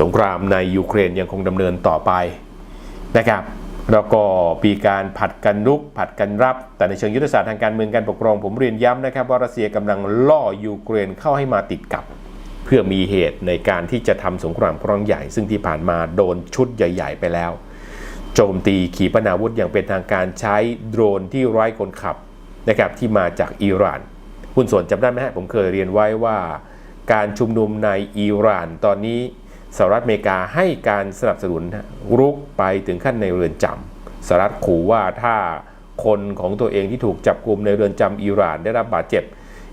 สงครามในยูเครนยังคงดำเนินต่อไปนะครับแล้วก็มีการผัดกันรุกผัดกันรับ แต่ในเชิงยุทธศาสตร์ทางการเมืองการปกครองผมเรียนย้ำนะครับ ว่ารัสเซียกำลังล่อยูเครนเข้าให้มาติดกับ เพื่อมีเหตุในการที่จะทำสงครามครั้งใหญ่ ซึ่งที่ผ่านมาโดนชุดใหญ่ ๆ ไปแล้ว โจมตีขีปนาวุธอย่างเป็นทางการใช้โดรนที่ไร้คนขับนะครับที่มาจากอิหร่านคุณส่วนจำได้ไหมฮะผมเคยเรียนไว้ว่า การชุมนุมในอิหร่านตอนนี้ สหรัฐอเมริกาให้การสนับสนุนรุกไปถึงขั้นในเรือนจำสหรัฐขู่ว่าถ้าคนของตัวเองที่ถูกจับกลุ่มในเรือนจำอิหร่านได้รับบาดเจ็บ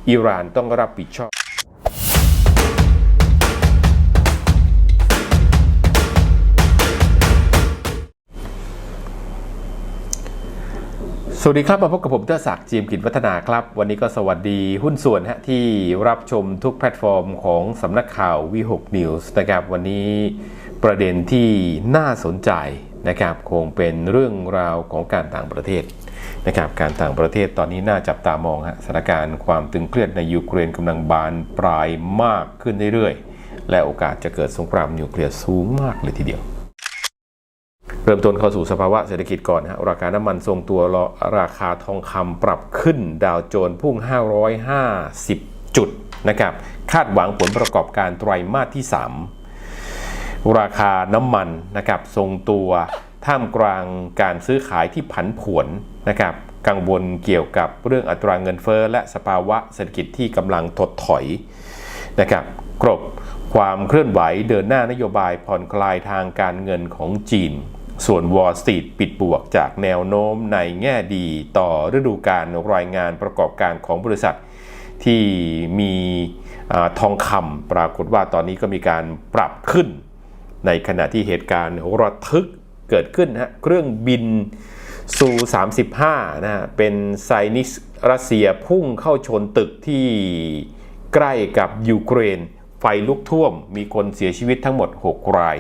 อิหร่านต้องรับผิดชอบ สวัสดีครับมาพบกับผมเตอร์ศักดิ์จีมกิจวัฒนาครับ วันนี้ก็สวัสดีหุ้นส่วนฮะที่รับชมทุกแพลตฟอร์มของสำนักข่าววีหกนิวส์นะครับวันนี้ประเด็นที่น่าสนใจนะครับคงเป็นเรื่องราวของการต่างประเทศนะครับการต่างประเทศตอนนี้น่าจับตามองฮะสถานการณ์ความตึงเครียดในยูเครนกำลังบานปลายมากขึ้นเรื่อยๆและโอกาสจะเกิดสงครามนิวเคลียร์สูงมากเลยทีเดียว เริ่มต้นเข้าสู่สภาวะเศรษฐกิจก่อนฮะราคาน้ำมันทรงตัวรราคาทองคำปรับขึ้นดาวโจนส์พุ่ง 550 จุดนะครับคาดหวังผลประกอบการไตรมาสที่ 3 ราคาน้ำมันนะครับทรงตัวท่ามกลางการซื้อขายที่ผันผวนนะครับกังวลเกี่ยวกับเรื่องอัตราเงินเฟ้อและสภาวะเศรษฐกิจที่กำลังถดถอยนะครับกรบความเคลื่อนไหวเดินหน้านโยบายผ่อนคลายทางการเงินของจีน ส่วนวอลสตรีทปิดบวกจากแนวโน้มในแง่ดีต่อฤดูการรายงานประกอบการของบริษัท ที่มีอทองคำปรากฏว่าตอนนี้ก็มีการปรับขึ้น ในขณะที่เหตุการณ์ระทึกเกิดขึ้นฮะเครื่องบินซู35นะฮะเป็นไซนิสรัสเซียพุ่งเข้าชนตึกที่ใกล้กับยูเครน ไฟลุกท่วมมีคนเสียชีวิตทั้งหมด 6 ราย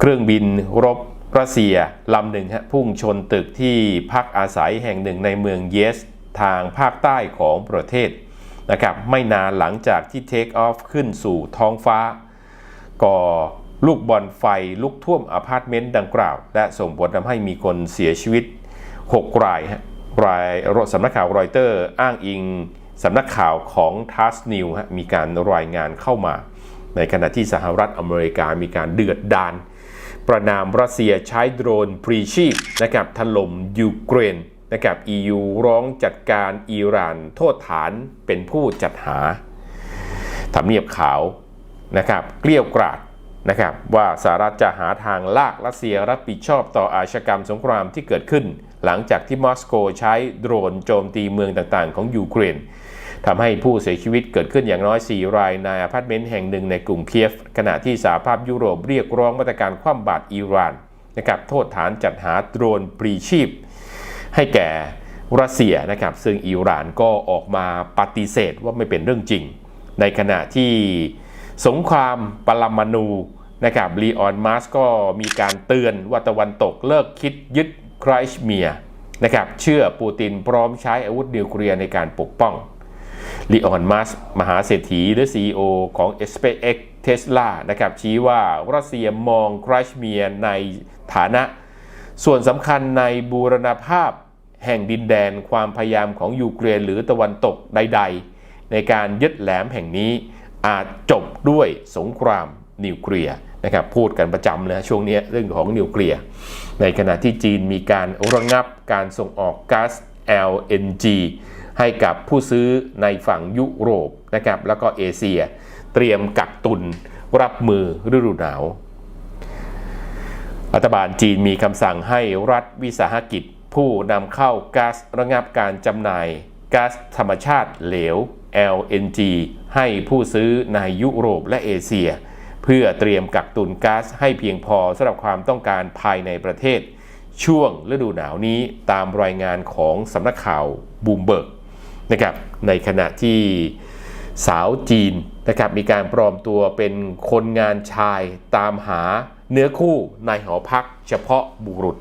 เครื่องบินรบรัสเซียลำหนึ่งฮะพุ่งชนตึกที่พักอาศัยแห่งหนึ่งในเมืองเยส ทางภาคใต้ของประเทศนะครับไม่นานหลังจากที่เทคออฟขึ้นสู่ท้องฟ้า ก่อลูกบอลไฟลุกท่วมอพาร์ตเมนต์ดังกล่าว และส่งผลทำให้มีคนเสียชีวิต 6 รายฮะรายรสำนักข่าวรอยเตอร์อ้างอิงสำนักข่าวของทัสนิวฮะมีการรายงานเข้ามา ในขณะที่สหรัฐอเมริกามีการเดือดดาน ประนามรัสเซียใช้โดรนพรีชีพนะครับถล่มยูเครนนะครับ EU ร้องจัดการอิหร่านโทษฐานเป็นผู้จัดหาทำเนียบขาวนะครับเกลี้ยกราดนะครับว่าสหรัฐจะหาทางลากรัสเซียรับผิดชอบต่ออาชญากรรมสงครามที่เกิดขึ้น หลังจากที่มอสโกใช้โดรนโจมตีเมืองต่างๆ ของยูเครน ทำให้ผู้เสียชีวิตเกิดขึ้นอย่างน้อย 4 รายในอพาร์ตเมนต์แห่งหนึ่งในกรุงเคียฟ ขณะที่สหภาพยุโรปเรียกร้องมาตรการคว่ำบาตรอิหร่านนะครับโทษฐานจัดหาโดรนปรีชีพ ให้แก่รัสเซียนะครับซึ่งอิหร่านก็ออกมาปฏิเสธว่าไม่เป็นเรื่องจริง ในขณะที่สงครามปรมาณูนะครับลีออนมัสก็มีการเตือนว่าตะวันตกเลิกคิดยึดไครชเมียนะครับเชื่อปูตินพร้อมใช้อาวุธนิวเคลียร์ในการปกป้อง ลีออนมัสมหาเศรษฐีหรือ CEO ของ SpaceX Tesla นะครับชี้ว่ารัสเซียมองครชเมียในฐานะ ส่วนสำคัญในบูรณภาพแห่งดินแดนความพยายามของยูเครนหรือตะวันตกใด ๆ ในการยึดแหลมแห่งนี้อาจจบด้วยสงครามนิวเคลียร์นะครับพูดกันประจำเลยช่วงนี้เรื่องของนิวเคลียร์ในขณะที่จีนมีการระงับการส่งออกก๊าซ LNG ให้กับผู้ซื้อในฝั่งยุโรปนะครับแล้วก็เอเชีย เตรียมกักตุนรับมือฤดูหนาว รัฐบาลจีนมีคำสั่งให้รัฐวิสาหกิจ ผู้นำเข้าก๊าซระงับการจำหน่ายก๊าซธรรมชาติเหลว LNG ให้ผู้ซื้อในยุโรปและเอเชีย เพื่อเตรียมกักตุนก๊าซให้เพียงพอสำหรับความต้องการภายในประเทศ ช่วงฤดูหนาวนี้ตามรายงานของสำนักข่าวบูมเบิร์ก นะครับในขณะที่สาวจีนนะครับมีการปลอมตัวเป็นคนงานชายตามหาเนื้อคู่ในหอพักเฉพาะบุรุษ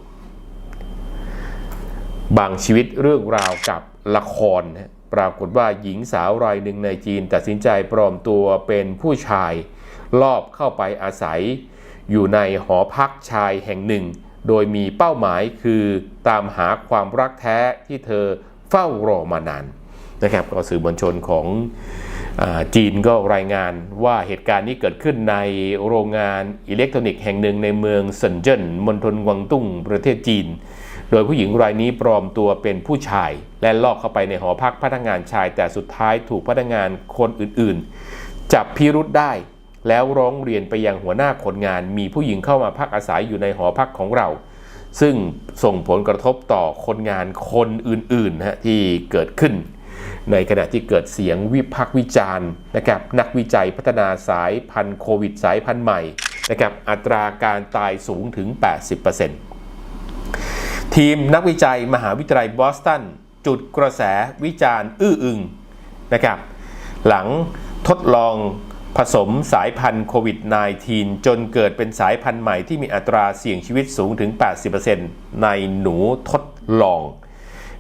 บางชีวิตเรื่องราวกับละครนะปรากฏว่าหญิงสาวรายหนึ่งในจีน ตัดสินใจปลอมตัวเป็นผู้ชาย ลอบเข้าไปอาศัย อยู่ในหอพักชายแห่งหนึ่ง โดยมีเป้าหมายคือตามหาความรักแท้ที่เธอเฝ้ารอมานาน นะครับก็สื่อมวลชนของอจีนก็รายงานว่าเหตุการณ์นี้เกิดขึ้นในโรงงานอิเล็กทรอนิกส์แห่งหนึ่งในเมืองเซินเจิ้นมณฑลกวางตุ้งประเทศจีน โดยผู้หญิงรายนี้ปลอมตัวเป็นผู้ชาย และลอกเข้าไปในหอพักพนักงานชาย แต่สุดท้ายถูกพนักงานคนอื่นๆ จับพิรุษได้ แล้วร้องเรียนไปยังหัวหน้าคนงาน มีผู้หญิงเข้ามาพักอาศัยอยู่ในหอพักของเราซึ่งส่งผลกระทบต่อคนงานคนอื่นๆนะที่เกิดขึ้น ในขณะที่เกิดเสียงวิพากษ์วิจารณ์นะครับนักวิจัยพัฒนาสายพันธุ์โควิดสายพันธุ์ใหม่นะครับอัตราการตายสูงถึง 80%ทีมนักวิจัยมหาวิทยาลัยบอสตันจุดกระแสวิจารณ์อื้ออึงนะครับหลังทดลองผสมสายพันธุ์โควิด -19 จนเกิดเป็นสายพันธุ์ใหม่ที่มีอัตราเสี่ยงชีวิตสูงถึง 80%ในหนูทดลอง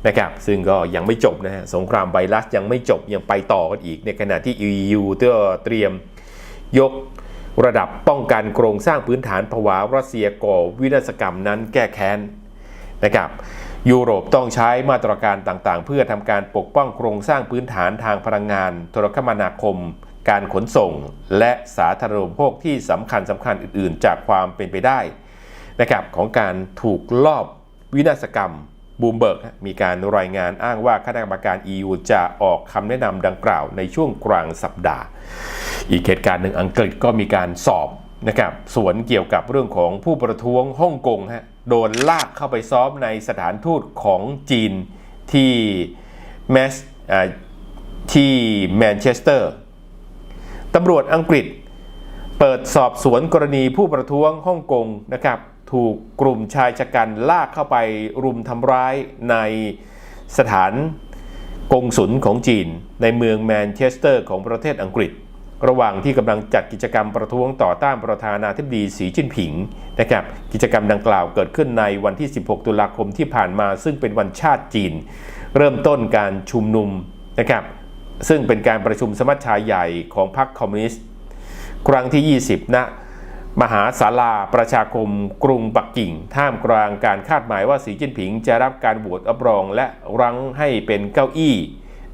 นะครับซึ่งก็ยังไม่จบนะฮะสงครามไวรัสยังไม่จบยังไปต่อกันอีก ในขณะที่ EU ก็เตรียมยกระดับป้องกันโครงสร้างพื้นฐานภาวะรัสเซียก่อวินาศกรรมนั้นแก้แค้นนะครับยุโรปต้องใช้มาตรการต่างๆ เพื่อทำการปกป้องโครงสร้างพื้นฐานทางพลังงาน โทรคมนาคม การขนส่ง และสาธารณูปโภคที่สำคัญสำคัญอื่น ๆ จากความเป็นไปได้นะครับของการถูกลอบวินาศกรรม บูมเบิร์กมีการรายงานอ้างว่าคณะกรรมการ EU จะออกคำแนะนำดังกล่าวในช่วงกลางสัปดาห์ อีกเหตุการณ์หนึ่งอังกฤษก็มีการสอบนะครับสวนเกี่ยวกับเรื่องของผู้ประท้วงฮ่องกงฮะโดนลากเข้าไปซ้อมในสถานทูตของจีนที่แมสที่แมนเชสเตอร์ตำรวจอังกฤษ เปิดสอบสวนกรณีผู้ประท้วงฮ่องกงนะครับ ถูกกลุ่มชายชะกันลากเข้าไปรุมทำร้ายในสถานกงสุลของจีน ในเมืองแมนเชสเตอร์ของประเทศอังกฤษ ระหว่างที่กำลังจัดกิจกรรมประท้วงต่อต้านประธานาธิบดีสีจิ้นผิงนะครับกิจกรรมดังกล่าวเกิดขึ้นในวันที่ 16 ตุลาคมที่ผ่านมา ซึ่งเป็นวันชาติจีน เริ่มต้นการชุมนุมนะครับซึ่งเป็นการประชุมสมัชชาใหญ่ของพรรคคอมมิวนิสต์ครั้งที่ 20ณ มหาศาลาประชาคมกรุงปักกิ่ง ท่ามกลางการคาดหมายว่าสีจิ้นผิงจะรับการโหวตรับรองและรั้งให้เป็นเก้าอี้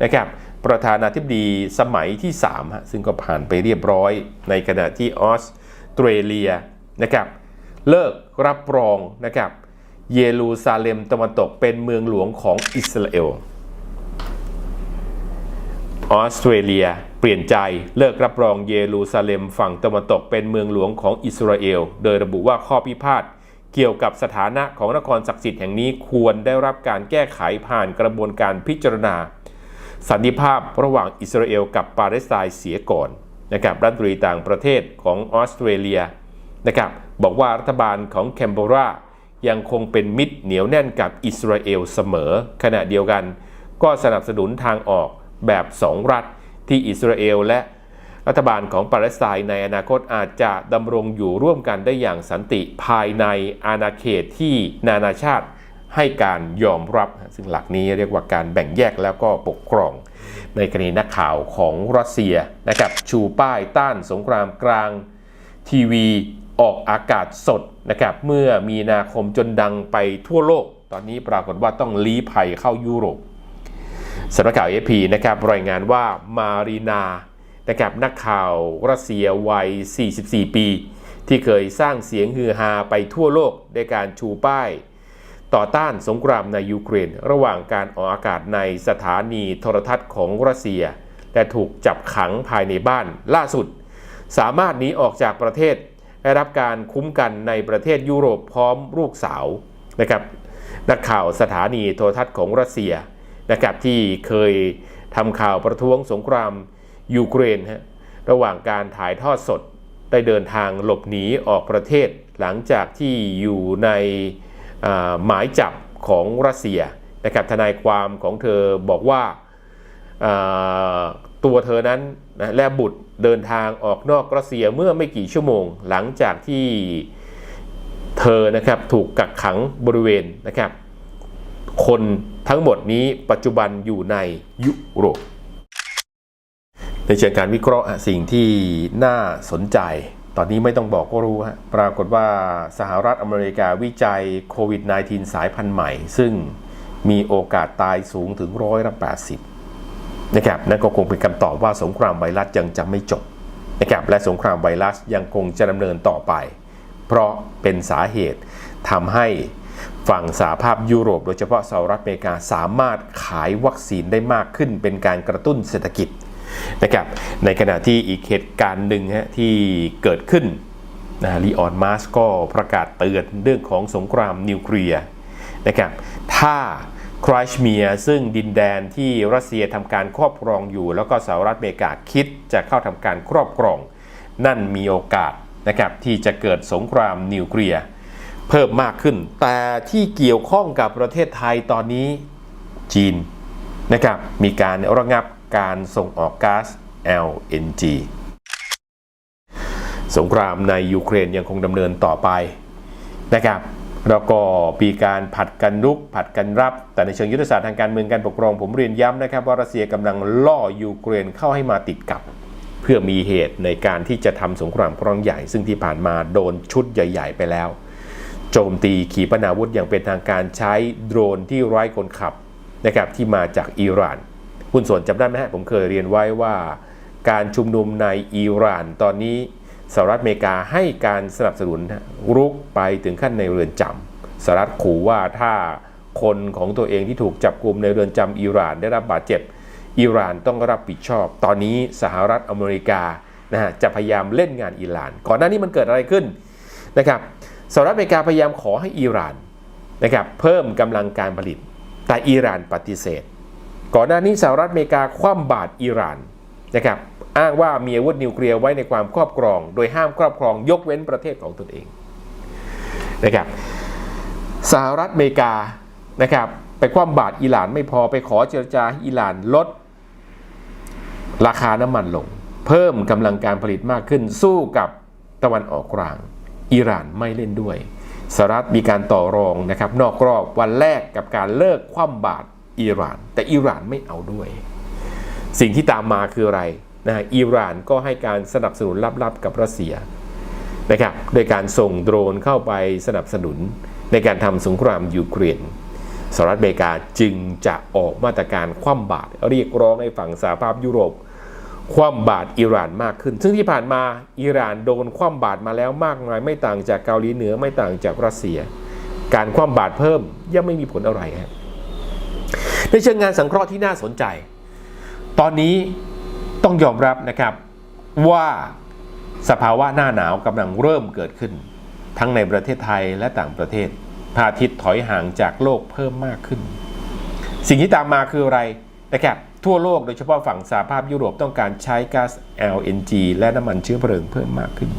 นะครับประธานาธิบดีสมัยที่3ฮะซึ่งก็ผ่านไปเรียบร้อย ในขณะที่ออสเตรเลียนะครับเลิกรับรองนะครับเยรูซาเล็มตะวันตกเป็นเมืองหลวงของอิสราเอลออสเตรเลีย เปลี่ยนใจเลิกรับรองเยรูซาเล็มฝั่งตะวันตกเป็นเมืองหลวงของอิสราเอล โดยระบุว่าข้อพิพาทเกี่ยวกับสถานะของนครศักดิ์สิทธิ์แห่งนี้ควรได้รับการแก้ไขผ่านกระบวนการพิจารณา สันติภาพระหว่างอิสราเอลกับปาเลสไตน์เสียก่อนนะครับรัฐมนตรีต่างประเทศของออสเตรเลียนะครับบอกว่ารัฐบาลของแคนเบรายังคงเป็นมิตรเหนียวแน่นกับอิสราเอลเสมอ ขณะเดียวกัน ก็สนับสนุนทางออกแบบสองรัฐ ที่อิสราเอลและรัฐบาลของปาเลสไตน์ในอนาคตอาจจะดำรงอยู่ร่วมกันได้อย่างสันติภายในอาณาเขตที่นานาชาติให้การยอมรับ ซึ่งหลักนี้เรียกว่าการแบ่งแยกแล้วก็ปกครอง ในกรณีนักข่าวของรัสเซียนะครับชูป้ายต้านสงครามกลางทีวีออกอากาศสดนะครับเมื่อมีนาคมจนดังไปทั่วโลก ตอนนี้ปรากฏว่าต้องลี้ภัยเข้ายุโรป สำนักข่าวเอพีนะครับรายงานว่ามารีนานะครับนักข่าวรัสเซียวัย 44 ปี ที่เคยสร้างเสียงฮือฮาไปทั่วโลกในการชูป้าย ต่อต้านสงครามในยูเครน ระหว่างการออกอากาศในสถานีโทรทัศน์ของรัสเซีย และถูกจับขังภายในบ้านล่าสุด สามารถหนีออกจากประเทศ ได้รับการคุ้มกันในประเทศยุโรปพร้อมลูกสาวนะครับนักข่าวสถานีโทรทัศน์ของรัสเซีย นะครับที่เคยทำข่าวประท้วงสงครามยูเครนฮะระหว่างการถ่ายทอดสดได้เดินทางหลบหนีออกประเทศหลังจากที่อยู่ในหมายจับของรัสเซียนะครับทนายความของเธอบอกว่าอ่าตัวเธอนั้นนะและบุตรเดินทางออกนอกรัสเซียเมื่อไม่กี่ชั่วโมง หลังจากที่เธอนะครับถูกกักขังบริเวณนะครับ คนทั้งหมดนี้ปัจจุบันอยู่ในยุโรป ในเชิงการวิเคราะห์สิ่งที่น่าสนใจ ตอนนี้ไม่ต้องบอกก็รู้ฮะปรากฏว่าสหรัฐอเมริกาวิจัยโควิด -19 สายพันธุ์ใหม่ ซึ่งมีโอกาสตายสูงถึงร้อยละ80นะครับนั่นก็คงเป็นคำตอบว่าสงครามไวรัสยังจะไม่จบนะครับและสงครามไวรัสยังคงจะดำเนินต่อไป เพราะเป็นสาเหตุทำให้ ฝั่งสหภาพยุโรป โดยเฉพาะสหรัฐอเมริกาสามารถขายวัคซีนได้มากขึ้น เป็นการกระตุ้นเศรษฐกิจนะครับในขณะที่อีกเหตุการณ์หนึ่งฮะที่เกิดขึ้นนะลีออนมัสก็ประกาศเตือนเรื่องของสงครามนิวเคลียร์นะครับถ้าครชเมียซึ่งดินแดนที่รัสเซียทำการครอบครองอยู่ แล้วก็สหรัฐอเมริกาคิดจะเข้าทำการครอบครอง นั่นมีโอกาสนะครับที่จะเกิดสงครามนิวเคลียร์ เพิ่มมากขึ้น แต่ที่เกี่ยวข้องกับประเทศไทยตอนนี้จีนนะครับมีการระงับการส่งออกก๊าซ LNG สงครามในยูเครนยังคงดำเนินต่อไปนะครับแล้วก็มีการผัดกันรุกผัดกันรับ แต่ในเชิงยุทธศาสตร์ทางการเมืองการปกครองผมเรียนย้ำนะครับ ว่ารัสเซียกำลังล่อยูเครนเข้าให้มาติดกับ เพื่อมีเหตุในการที่จะทำสงครามครั้งใหญ่ ซึ่งที่ผ่านมาโดนชุดใหญ่ ๆ ไปแล้ว โจมตีขีปนาวุธอย่างเป็นทางการใช้โดรนที่ไร้คนขับนะครับที่มาจากอิหร่านคุณส่วนจำได้ไหมฮะผมเคยเรียนไว้ว่า การชุมนุมในอิหร่านตอนนี้สหรัฐอเมริกาให้การสนับสนุนรุกไปถึงขั้นในเรือนจำสหรัฐขู่ว่าถ้าคนของตัวเองที่ถูกจับกลุ่มในเรือนจำอิหร่านได้รับบาดเจ็บอิหร่านต้องรับผิดชอบ ตอนนี้สหรัฐอเมริกานะฮะจะพยายามเล่นงานอิหร่าน ก่อนหน้านี้มันเกิดอะไรขึ้นนะครับ สหรัฐอเมริกาพยายามขอให้อิหร่านนะครับเพิ่มกำลังการผลิต แต่อิหร่านปฏิเสธ ก่อนหน้านี้สหรัฐอเมริกาคว่ำบาตรอิหร่านนะครับอ้างว่ามีอาวุธนิวเคลียร์ไว้ในความครอบครอง โดยห้ามครอบครองยกเว้นประเทศของตนเองนะครับสหรัฐอเมริกานะครับไปคว่ำบาตรอิหร่านไม่พอไปขอเจรจาให้อิหร่านลด ราคาน้ำมันลง เพิ่มกำลังการผลิตมากขึ้นสู้กับตะวันออกกลาง อิหร่านไม่เล่นด้วยสหรัฐมีการต่อรองนะครับนอกรอบวันแรกกับการเลิกคว่ำบาตรอิหร่าน แต่อิหร่านไม่เอาด้วย สิ่งที่ตามมาคืออะไรนะอิหร่านก็ให้การสนับสนุนลับๆกับรัสเซียนะครับโดยการส่งโดรนเข้าไปสนับสนุนในการทำสงครามยูเครนสหรัฐอเมริกาจึงจะออกมาตรการคว่ำบาตรเรียกร้องให้ฝั่งสหภาพยุโรป คว่ำบาตรอิหร่านมากขึ้น ซึ่งที่ผ่านมาอิหร่านโดนคว่ำบาตรมาแล้วมากมาย ไม่ต่างจากเกาหลีเหนือไม่ต่างจากรัสเซีย การคว่ำบาตรเพิ่มยังไม่มีผลอะไรฮะในเชิงงานสังเคราะห์ที่น่าสนใจ ตอนนี้ต้องยอมรับนะครับว่าสภาวะหน้าหนาวกำลังเริ่มเกิดขึ้น ทั้งในประเทศไทยและต่างประเทศพาทิตถอยห่างจากโลกเพิ่มมากขึ้น สิ่งที่ตามมาคืออะไรนะครับ ทั่วโลกโดยเฉพาะฝั่งสหภาพยุโรปต้องการใช้ก๊าซ LNG และน้ำมันเชื้อเพลิงเพิ่มมากขึ้น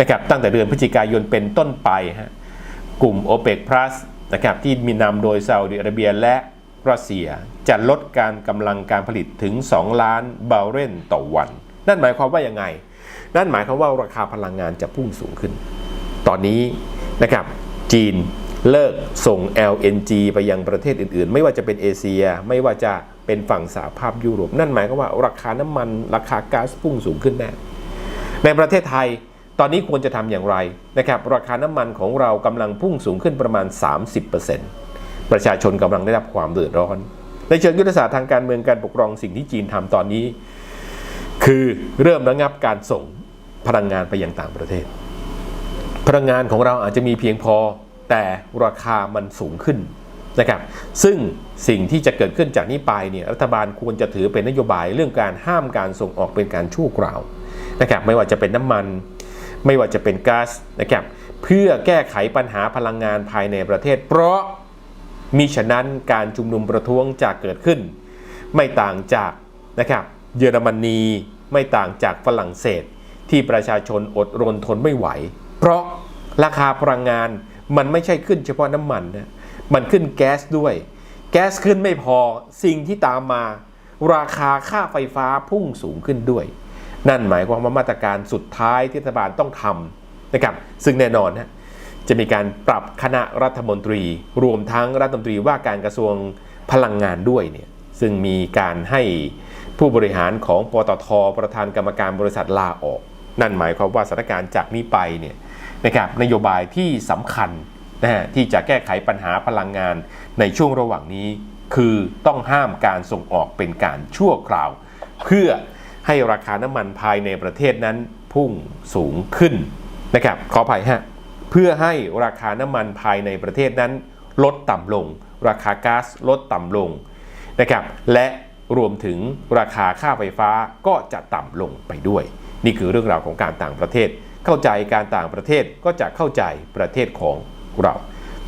นะครับตั้งแต่เดือนพฤศจิกายนเป็นต้นไปฮะกลุ่ม OPEC Plus นะครับที่มีนำโดยซาอุดิอาระเบียและรัสเซียจะลดการกำลังการผลิตถึง 2 ล้านบาร์เรลต่อวัน นั่นหมายความว่ายังไง นั่นหมายความว่าราคาพลังงานจะพุ่งสูงขึ้น ตอนนี้นะครับจีนเลิกส่ง LNG ไปยังประเทศอื่นๆ ไม่ว่าจะเป็นเอเชียไม่ว่าจะ เป็นฝั่งสหภาพยุโรป นั่นหมายความว่าราคาน้ำมันราคาก๊าซพุ่งสูงขึ้นแน่ในประเทศไทยตอนนี้ควรจะทำอย่างไรนะครับราคาน้ำมันของเรากำลังพุ่งสูงขึ้นประมาณ 30%ประชาชนกำลังได้รับความเดือดร้อน ในเชิงยุทธศาสตร์ทางการเมืองการปกครองสิ่งที่จีนทำตอนนี้ คือเริ่มระงับการส่งพลังงานไปยังต่างประเทศ พลังงานของเราอาจจะมีเพียงพอแต่ราคามันสูงขึ้น นะครับซึ่งสิ่งที่จะเกิดขึ้นจากนี้ไปเนี่ยรัฐบาลควรจะถือเป็นนโยบายเรื่องการห้ามการส่งออกเป็นการชั่วคราวนะครับไม่ว่าจะเป็นน้ำมัน ไม่ว่าจะเป็นก๊าซนะครับเพื่อแก้ไขปัญหาพลังงานภายในประเทศ เพราะมีฉะนั้นการชุมนุมประท้วงจะเกิดขึ้น ไม่ต่างจากนะครับเยอรมนีไม่ต่างจากฝรั่งเศส ที่ประชาชนอดรนทนไม่ไหว เพราะราคาพลังงานมันไม่ใช่ขึ้นเฉพาะน้ำมันนะ มันขึ้นแก๊สด้วย แก๊สขึ้นไม่พอสิ่งที่ตามมา ราคาค่าไฟฟ้าพุ่งสูงขึ้นด้วย นั่นหมายความว่ามาตรการสุดท้ายที่รัฐบาลต้องทำนะครับซึ่งแน่นอนนะจะมีการปรับคณะรัฐมนตรี รวมทั้งรัฐมนตรีว่าการกระทรวงพลังงานด้วยเนี่ยซึ่งมีการให้ผู้บริหารของปตทประธานกรรมการบริษัทลาออก นั่นหมายความว่าสถานการณ์จากนี้ไปเนี่ยนะครับนโยบายที่สำคัญ นะฮะที่จะแก้ไขปัญหาพลังงานในช่วงระหว่างนี้ คือต้องห้ามการส่งออกเป็นการชั่วคราว เพื่อให้ราคาน้ำมันภายในประเทศนั้นพุ่งสูงขึ้นนะครับขออภัยฮะเพื่อให้ราคาน้ำมันภายในประเทศนั้น ลดต่ำลง ราคาก๊าซลดต่ำลงนะครับและรวมถึงราคาค่าไฟฟ้าก็จะต่ำลงไปด้วย นี่คือเรื่องราวของการต่างประเทศ เข้าใจการต่างประเทศก็จะเข้าใจประเทศของ เรา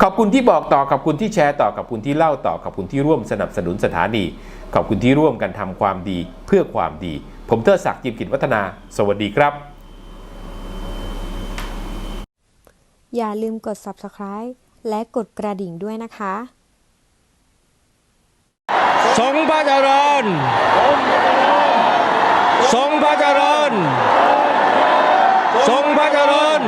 ขอบคุณที่บอกต่อขอบคุณที่แชร์ต่อขอบคุณที่เล่าต่อขอบคุณที่ร่วมสนับสนุนสถานี ขอบคุณที่ร่วมกันทำความดีเพื่อความดี ผมเทอศักดิ์จิมกิจวัฒนา สวัสดีครับ อย่าลืมกด subscribe และกดกระดิ่งด้วยนะคะทรงพระเจริญทรงพระเจริญทรงพระเจริญ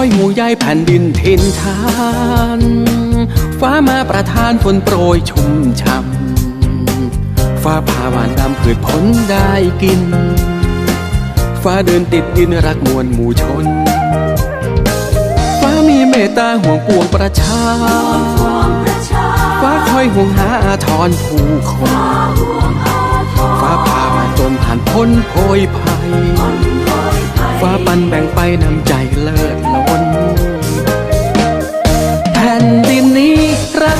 อยหมู่ใยแผ่นดินทินทาน ฟ้ามาประทานฝนโปรยชุ่มช่ำฟ้าพาหวานนำพืชผลได้กิน ฟ้าเดินติดดินรักมวลหมู่ชน ฟ้ามีเมตตาห่วงปวงประชา ฟ้าคอยห่วงหาอาทรผู้คน ฟ้าพาหวานตนผ่านพ้นโพยภัยฟ้าปันแบ่งไปน้ำใจเลิศล้น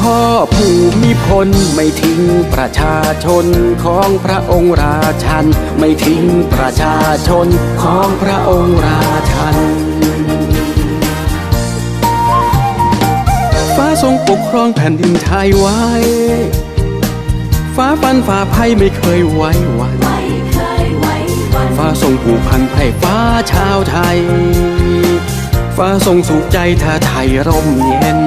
พ่อผู้มีพลไม่ทิ้งประชาชนของพระองค์ราชัน ไม่ทิ้งประชาชนของพระองค์ราชัน ฟ้าทรงปกครองแผ่นดินไทยไว้ ฟ้าฟันฟ้าภัยไม่เคยไว้วันฟ้าทรงผูกพันให้ฟ้าชาวไทย ฟ้าทรงสุขใจถ้าไทยร่มเย็น